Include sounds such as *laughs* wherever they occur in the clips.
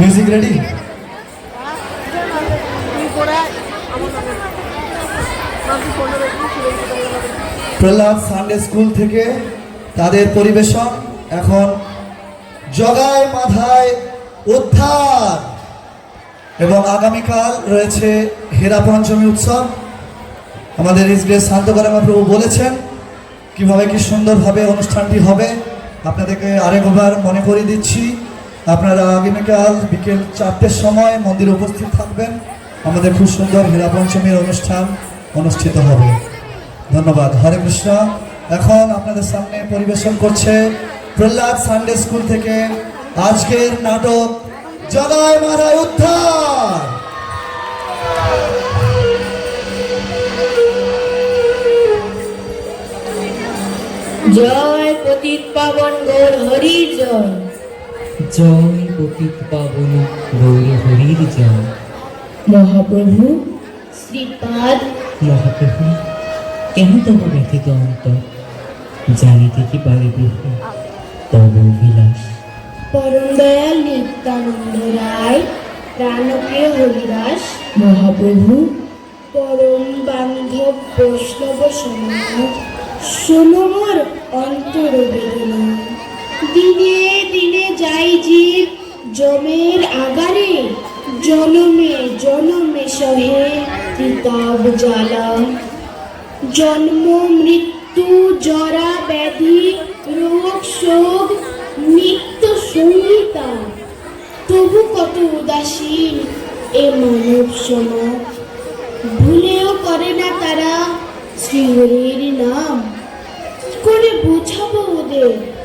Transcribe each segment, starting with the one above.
Music ready Prahlad Sunday school থেকে তাদের পরিবেশন এখন জগায় মাথায় উদ্ধার। এবং আগামীকাল রয়েছে হীরা পঞ্চমী উৎসব। আমাদের ইসগ্রেস শান্তকরামা প্রভু বলেছেন, কীভাবে কি সুন্দরভাবে অনুষ্ঠানটি হবে, আপনাদেরকে আরেকবার মনে করিয়ে দিচ্ছি। আপনারা আগামীকাল বিকেল চারটের সময় মন্দিরে উপস্থিত থাকবেন। আমাদের খুব সুন্দর হীরা পঞ্চমীর অনুষ্ঠান অনুষ্ঠিত হবে। ধন্যবাদ। হরে কৃষ্ণ। এখন আপনাদের সামনে পরিবেশন করছে প্রহ্লাদ সানডে স্কুল থেকে আজকের নাটক জগায় মারায় উদ্ধার। জয় পতিত পাবন গৌর হরির জয়। জয় পতিত পাবন গৌর হরির জয়। মহাপ্রভু শ্রীপাদ। মহাপ্রভু কেন তব ব্যথিত অন্তর জানিতে কি পারি প্রভু তব অভিলাষ। পরম দয়াল নিত্যানন্দ রায় প্রাণপ্রিয় হরিদাস। মহাপ্রভু পরম বান্ধব বৈষ্ণব সমাজ সোনমর অন্তর বেদনা দিনে দিনে যাই জীব জমের আগারে, জনমে জনমে সহে তিতাব জ্বালা। জন্ম, মৃত্যু, জরা, ব্যাধি, রোগ, শোক, নিত্য সংহিতা তবু কত উদাসীন এ মানব সমাজ। ভুলেও করে না তারা শ্রীহরির নাম। করে বোঝাবো ওদের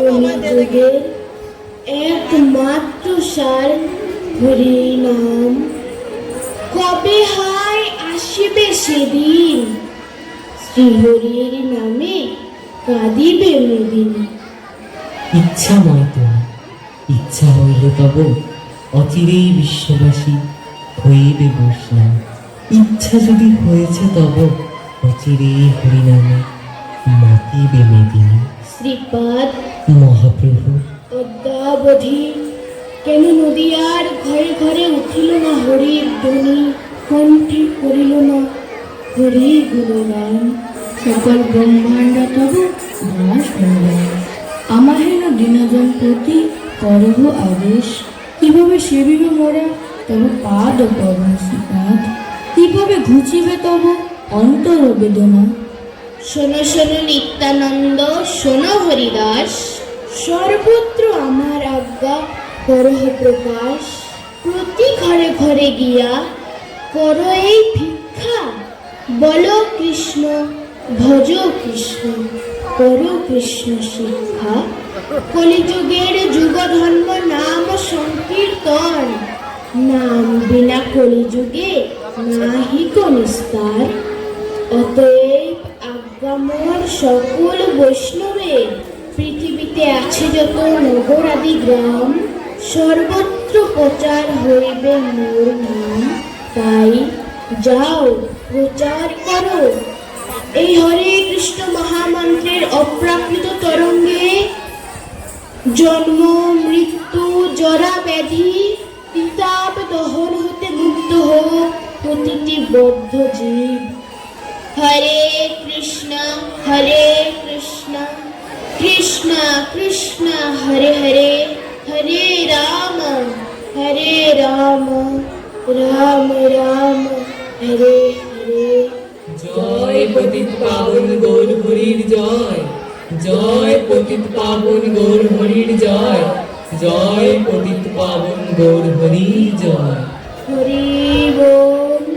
কলিযুগের একমাত্র সার হরি নাম কবে হায় আসিবে সেদিন? শ্রীহরির নামে কাঁদিবে মেদিন। ইচ্ছাময় তুমি ইচ্ছা হইল তব অচিরেই বিশ্ববাসী হইবে বৈষ্ণব ইচ্ছা যদি হয়েছে তব অচিরেই হরিনামে মাতিবে মেদিনী। শ্রীপাদ মহাপ্রভু। অদ্যাবধি কেন নদিয়ার ঘরে ঘরে উঠিল না হরির ধ্বনি? কণ্ঠে করিল না। হরি গুণগান। সকল ব্রহ্মাণ্ড তব দাস আমাহেন দিনজন প্রতি করহ আদেশ। কীভাবে সেবিবে মোরা? তব পাদ পরম শ্রীপাদ কীভাবে ঘুচিবে তব অন্তর বেদনা? শোনো শোনো নিত্যানন্দ, শোনো হরিদাস। সর্বত্র আমার আজ্ঞা করহ প্রকাশ। প্রতি ঘরে ঘরে গিয়া করো এই ভিক্ষা। বলো কৃষ্ণ, ভজ কৃষ্ণ, করো কৃষ্ণ শিক্ষা। কলিযুগের যুগ ধর্ম নাম সংকীর্তন। নাম বিনা কলিযুগে নাহি নিস্তার অতএব আজ্ঞামর সকল বৈষ্ণবের পৃথিবীতে আছে যত নগর আদি গ্রাম, সর্বত্র প্রচার হইবে মোর নাম তাই যাও, প্রচার করো। এই হরে কৃষ্ণ মহামন্ত্রের অপ্রাকৃত তরঙ্গে জন্ম, মৃত্যু, জরা ব্যাধি পিতাপ দহন হতে মুক্ত হোক প্রতিটি বদ্ধ জীব। হরে কৃষ্ণ হরে কৃষ্ণ। কৃষ্ণ কৃষ্ণ হরে হরে। হরে রাম হরে রাম রাম রাম হরে হরে। জয় পতিত পাবন গৌর হরির জয়। জয় পতিত পাবন গৌর হরির জয়। জয় পতিত পাবন গৌর হরির জয়। হরি বল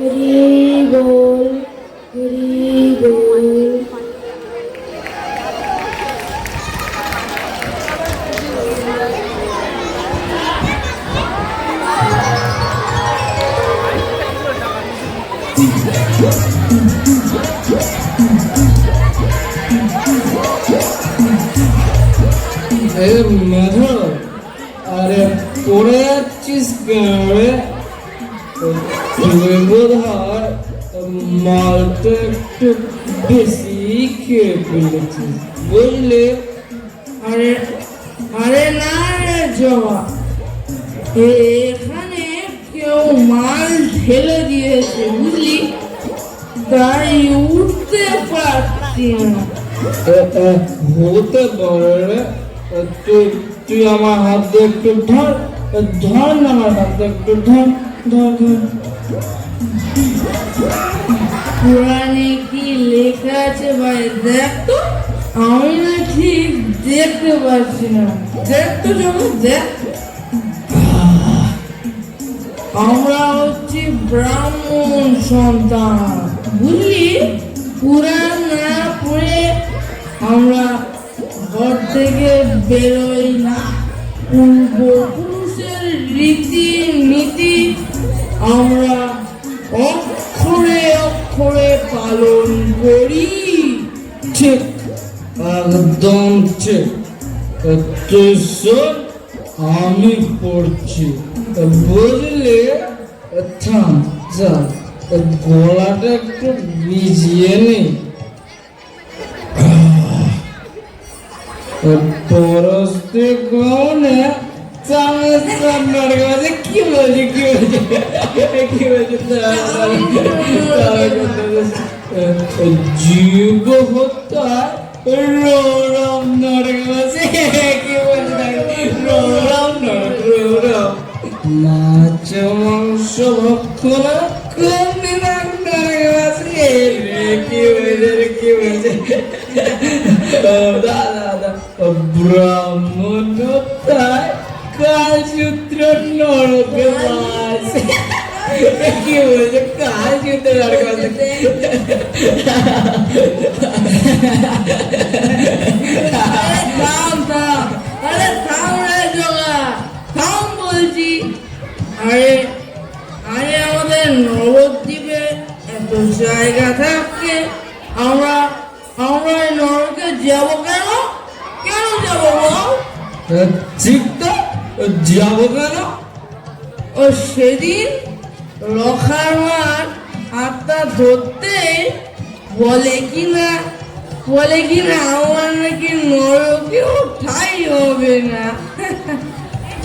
হরি বল। মাধব আরে পড়ে যাচ্ছিস কেন রে তুই বোধহয় মালটা একটু বেশি খেয়ে ফেলেছিস বুঝলি? আরে আরে না রে জমা এখানে কেউ মাল ঢেলে দিয়েছে, বুঝলি? তাই উঠতে পারছি না। হতে পারে। তুই তুই আমার হাত দিয়ে একটু ধর ধর না আমার হাত দিয়ে একটু ধর ধর ধর। পুরাণে কি লেখা আছে ভাই? দেখ তো, আমি না ঠিক দেখতে পাচ্ছি না। দেখ তো যখন দেখ। আমরা হচ্ছি ব্রাহ্মণ সন্তান, বুঝলি? পুরাণ না পড়ে আমরা ঘর থেকে বেরোই না। পূর্বপুরুষের রীতি, নীতি। আমরা অক্ষরে অক্ষরে পালন করি। ঠিক, একদম আমি পড়ছি। বুঝলে থাম, যা। গলাটা একটু ভিজিয়ে নে। পরস্তে কোনে চামে সামনের কাছে কি বলছি কি বলছি কি বলছি জীব হত্যা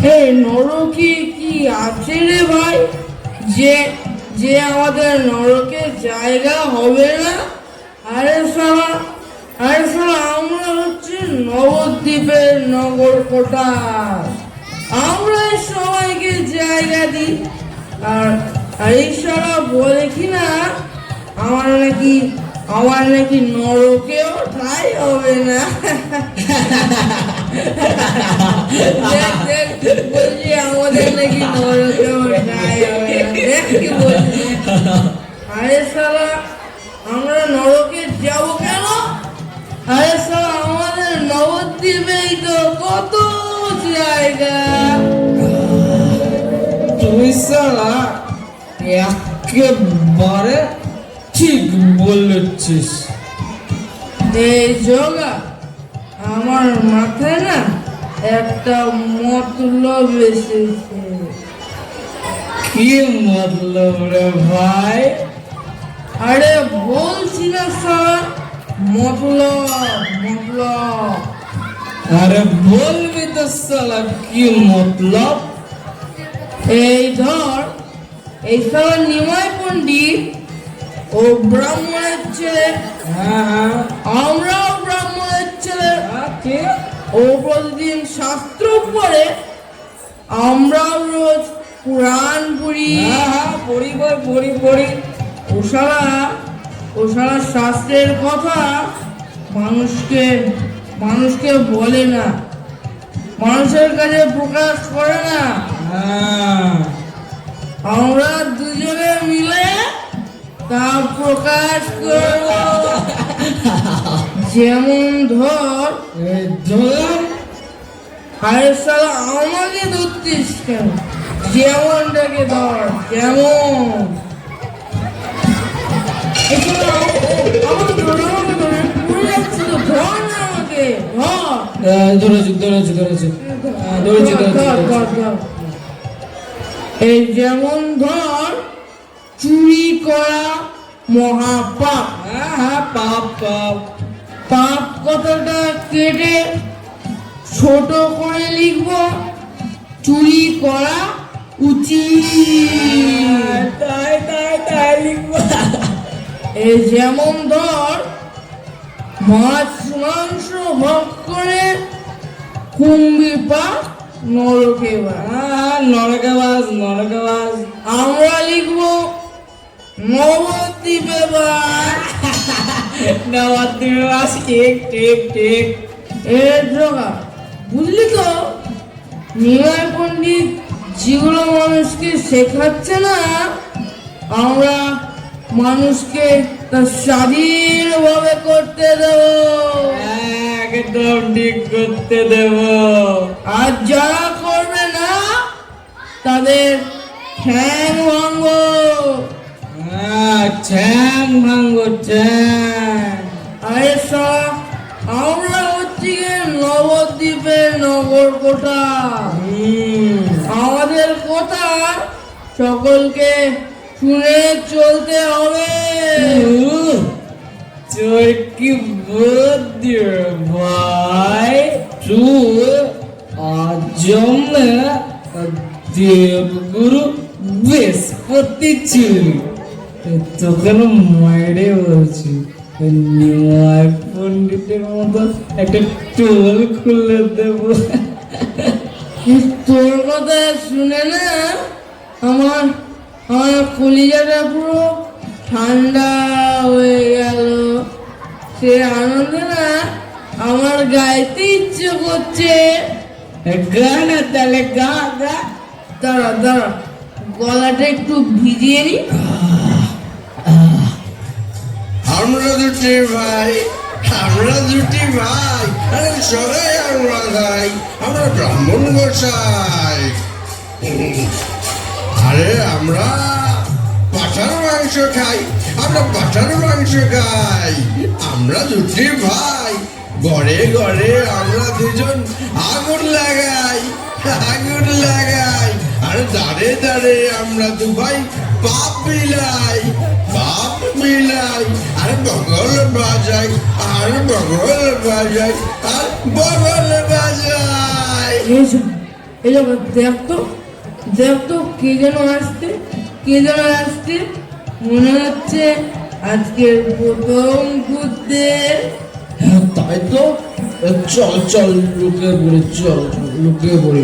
এই নরকে কি আছে রে ভাই? যে যে আমাদের নরকে জায়গা হবে না? আরে সালা আরে সালা আমরা হচ্ছে নবদ্বীপের নগর কোটা আমরা সবাইকে জায়গা দিই। আর আর এই সালা বলে কি না, আমার নাকি আমার নাকি নরকেও ঠাই হবে না। বলছি আমাদের নাকি নরকেও ঠাই হবে না। দেখ কি বলছি। আরে সালা আমরা নরকে যাব কেন? আরে সালা আমাদের নবদ্বীপেই তো কত জায়গা। তুই সালা একেবারে বলেছিস। যোগা আমার মাথায় না একটা মতলব এসেছে। কি মতলব রে ভাই? আরে বলছি না স্যার মতলব মতলব। আরে বলবি তো সালা কি মতলব? এই ধর এই সালা নিমাই পণ্ডিত ও ব্রাহ্মণের ছেলে। আমরাও ব্রাহ্মণের ছেলে। ও প্রতিদিন শাস্ত্র পড়ে। আমরাও রোজ কোরআন পড়ি। পড়ি পড়ি পড়ি ওসারা ওসারা শাস্ত্রের কথা মানুষকে মানুষকে বলে না। মানুষের কাছে প্রকাশ করে না। আমরা দুজনে মিলে তা প্রকাশ করব যেমন ধর ধর। আরে সালা আমাকে ধরতিস কেন? যেমনটাকে ধর যেমন। এই শোনো, আমাকে ধর, আমাকে ধর, আমি পড়ে যাচ্ছি তো, ধর না আমাকে, ধর। ধরেছি ধরেছি ধরেছি। ধরেছি ধর, ধরেছি ধর, ধর, ধর। এই যেমন ধর চুরি করা মহাপাপ। হ্যাঁ হ্যাঁ পাপ পাপ। পাপ কথাটা কেটে ছোট করে লিখব চুরি করা উচিত। তাই তাই তাই লিখব। এ যেমন ধর মাছ মাংস ভোগ করে কুম্ভি পা নরকে বা আহ, নরকাবাজ নরকাবাজ আমরা লিখব নবদ্বীপে বা নবদ্বীপবাস ঠিক ঠিক ঠিক এ জোগা বুঝলি তো? নিমাই পণ্ডিত যেগুলো মানুষকে শেখাচ্ছে না আমরা মানুষকে তা স্বাধীনভাবে করতে দেবো। একদম ঠিক করতে দেবো। আর যারা করবে না তাদের ঠ্যাং ভাঙ্গ। ঠ্যাং ভাঙ্গো আরে সব আমরা হচ্ছি নবদ্বীপের নগর কোটা। আমাদের কথা সকলকে শুনে চলতে হবে। তোর কি বুদ্ধি ভাই? তুই আজম দেবগুরু বৃহস্পতি ছিলি। তোকে না মাইরে বলছি মতো একটা তোর কথা শুনে না, আমার আমার পুরো ঠান্ডা হয়ে গেল। সে আমার গাইতে ইচ্ছে করছে গানা তাহলে গা গা। দাঁড়া দাঁড়া, গলাটা একটু ভিজিয়ে নি। আমরা দুটি ভাই, আমরা দুটি ভাই, আরে সবাই আমরা ভাই, আমরা ব্রাহ্মণ গোসাই। আরে আমরা পাঠার মাংস খাই, আমরা পাঠার মাংস খাই, আমরা দুটি ভাই ঘরে ঘরে আমরা দুজন আগুন লাগাই আগুন লাগাই, আর দাঁড়ে দাঁড়ে আমরা দু ভাই পাপ মিলাই আর বগল কে যেন আসছে কে যেন আসছে মনে হচ্ছে আজকের প্রথম ঘুরতে তাই তো চল চল লুকিয়ে পড়ি চল লুকিয়ে পড়ি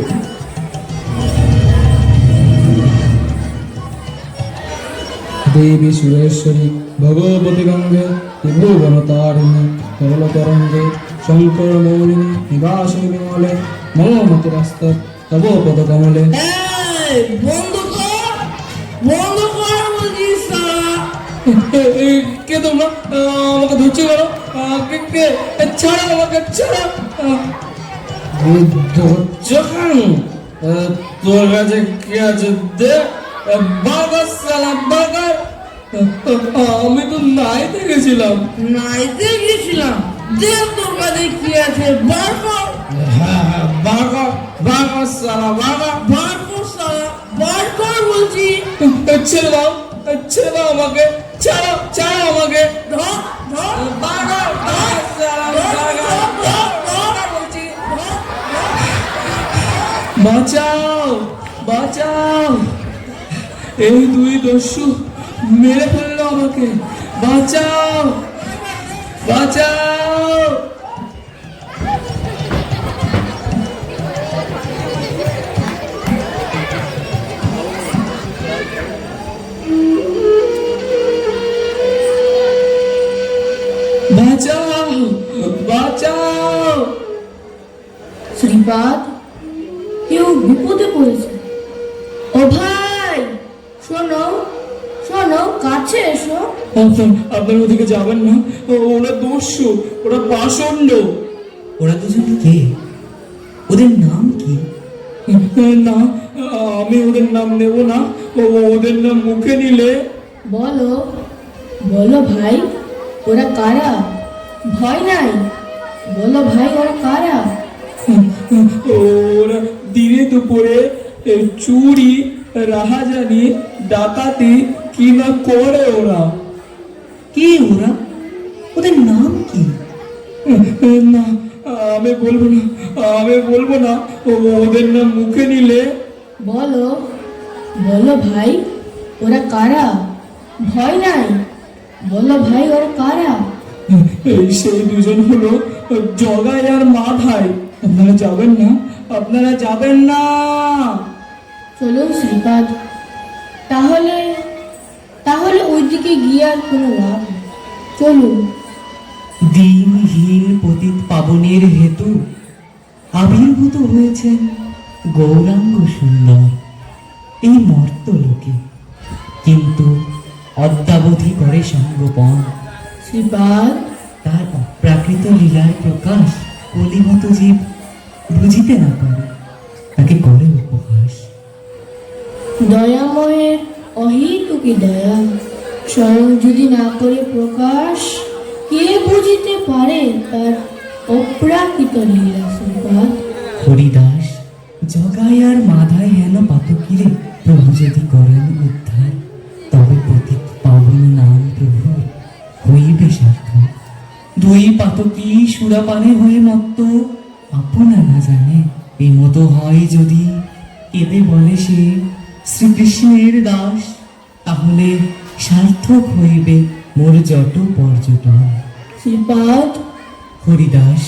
দেবী সুরেশ্বরী, ভগবতী গঙ্গে ত্রিভুবনতারিণী কমলতরঙ্গে শঙ্কর মৌলিনী নিবাসিনী বিমলে মমমতি রাস্ত তব পদ কমলে *laughs* কে তোমরা? আমাকে ধরছে কেন? কে ছাড়ো আমাকে ছাড়ো। ধরছো কেন তোর কাছে কি আছে? দে বার্গার সালা বার্গার। আমি তো নাইতে গেছিলাম। নাইতে গেছিলাম। দেখ তোর কাছে কি আছে বার কর হ্যাঁ হ্যাঁ সালা বার্গার বার কর সারা বার কর বলছি ছেড়ে দাও ছেড়ে দাও আমাকে। ছাড়ো ছাড়ো আমাকে। ধর ধর। বার্গার বার্গার বলছি বাঁচাও বাঁচাও। এই দুই দস্যু মেরে ফেলল আমাকে। বাঁচাও! বাঁচাও! এসো আপনার আপনার ওদিকে যাবেন না। ও- ওরা দস্যু ওরা পাষণ্ড। ওরা দুজন কে? ওদের নাম কি? না আমি ওদের নাম নেব না। ও- ওদের নাম মুখে নিলে। বলো বলো ভাই ওরা কারা? ভয় নাই? বলো ভাই ওরা কারা? ওরা দিনে দুপুরে চুরি রাহাজানি ডাকাতি কি না করে ওরা? কে ওরা? ওদের নাম কি? না আমি বলব না আমি বলব না ওদের নাম মুখে নিলে। বলো বলো ভাই ওরা কারা? ভয় নাই? বলো ভাই ওরা কারা? এই সেই দুজন হলো জগাই আর মাধাই। আপনারা যাবেন না? আপনারা যাবেন না! চলুন শ্রীপাদ। তাহলে গিয়ে আর কোনো লাভ নেই। চলুন। দিনহীন পতিত পাবনের হেতু আবির্ভূত হয়েছেন গৌরাঙ্গ সুন্দর এই মর্তলোকে কিন্তু অদ্যাবধি করে সঙ্গোপন। শ্রীপাদ। তার অপ্রাকৃত লীলার প্রকাশ কলিমত জীব বুঝিতে না পারে তাকে করে উপহাস। দয়াময়ের অহিতুকি দয়া স্বয়ং যদি না করে প্রকাশ, কে বুঝিতে পারে তার অপ্রাকৃত হরিদাস, জগায় আর মাধায় হেন পাতকিরে প্রভু যদি করেন উদ্ধার, তবে পতিত পাবন নাম প্রভু হইবে সার্থক দুই পাতকি সুরাপানে হয়ে মত্ত আপনা না জানে এই মতো হয় যদি। এতে বলে সে শ্রীকৃষ্ণের দাস, তাহলে সার্থক হইবে মোর যত পর্যটন। শ্রীপাদ। হরিদাস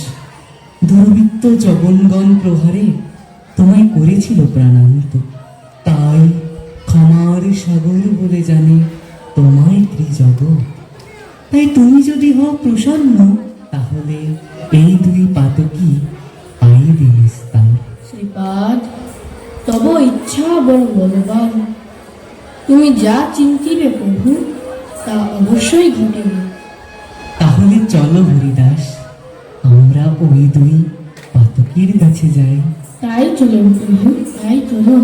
দুর্বৃত্ত জগনগণ প্রহারে তোমায় করেছিল প্রাণান্ত। তাই ক্ষমার সাগর বলে জানে তোমায় ত্রিজগ। তাই তুমি যদি হও প্রসন্ন তাহলে এই দুই পাতকি পাইবে নিস্তার। শ্রীপাদ তব ইচ্ছা বড় বলবান। তুমি যা চিন্তিবে প্রভু তা অবশ্যই ঘটিবে। তাহলে চলো হরিদাস আমরা ওই দুই পাতকের কাছে যাই। তাই চলুন প্রভু তাই চলুন।